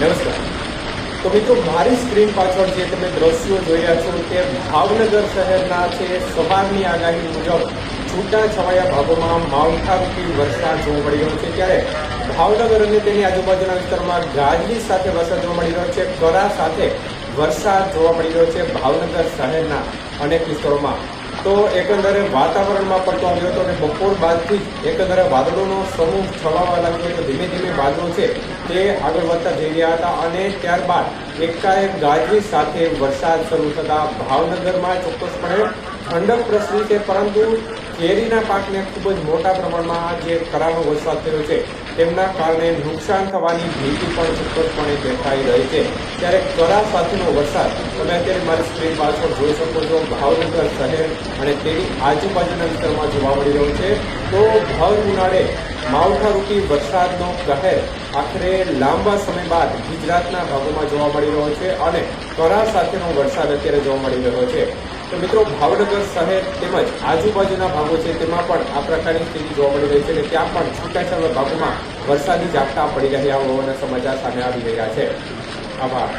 નમસ્કાર. તો મિત્રો, મારી સ્ક્રીન પાછળ જે તમે દ્રશ્યો જોઈ રહ્યા છો તે ભાવનગર શહેરના છે. સવારની આગાહી મુજબ છૂટા છવાયા ભાગોમાં માવઠારૂપી વરસાદ જોવા મળી રહ્યો છે. ત્યારે ભાવનગર અને તેની આજુબાજુના વિસ્તારમાં ગાજવીજ સાથે વરસાદ જોવા મળી રહ્યો છે. કરા સાથે વરસાદ જોવા મળી રહ્યો છે ભાવનગર શહેરના અનેક વિસ્તારોમાં. તો એકંદરે વાતાવરણમાં પડતો આવ્યો હતો અને બપોર બાદથી એકંદરે વાદળોનો સમૂહ છવાવા લાગ્યો તો ધીમે ધીમે વાદળો છે તે આગળ વધતા જઈ રહ્યા હતા અને ત્યારબાદ એકાએક ગાજવી સાથે વરસાદ શરૂ થતા ભાવનગરમાં ચોક્કસપણે ઠંડક પ્રસરી છે, પરંતુ કેરીના પાકને ખૂબ જ મોટા પ્રમાણમાં જે કરાનો વરસાદ થયો છે, તેમના કારણે નુકસાન થવાની ભીતિ પણ ચોક્કસપણે દેખાઈ રહી છે. ત્યારે કરા સાથેનો વરસાદ તમે અત્યારે મારી સ્ક્રીન પાછળ જોઈ શકો છો, ભાવનગર શહેર અને તેની આજુબાજુના વિસ્તારમાં જોવા મળી રહ્યો છે. તો ભર ઉનાળે માવઠારૂપી વરસાદનો કહેર આખરે લાંબા સમય બાદ ગુજરાતના ભાગોમાં જોવા મળી રહ્યો છે અને કરા સાથેનો વરસાદ અત્યારે જોવા મળી રહ્યો છે. તો મિત્રો, ભાવનગર શહેર તેમજ આજુબાજુના ભાગો છે, તેમાં પણ આ પ્રકારની સ્થિતિ જોવા મળી રહી છે અને ત્યાં પણ છૂટાછવાયા ભાગોમાં વરસાદી ઝાપટા પડી રહ્યા હોવાના સમાચાર સામે આવી રહ્યા છે. આભાર.